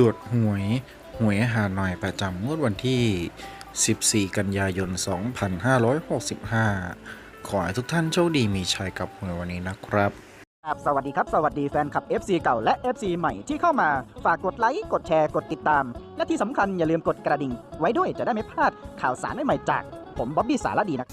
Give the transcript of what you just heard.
ตรวจหวยหวยหาหน่อยประจำงวดวันที่ 14 กันยายน 2565 ขอให้ทุกท่านโชคดีมีชัยกับหวยวันนี้นะครับครับสวัสดีครับ สวัสดีแฟนคลับ FC เก่าและ FC ใหม่ที่เข้ามาฝากกดไลค์ กดแชร์ กดติดตาม และที่สำคัญอย่าลืมกดกระดิ่ง ไว้ด้วยจะได้ไม่พลาดข่าวสารใหม่ๆจาก ผมบ๊อบบี้สารดีนะ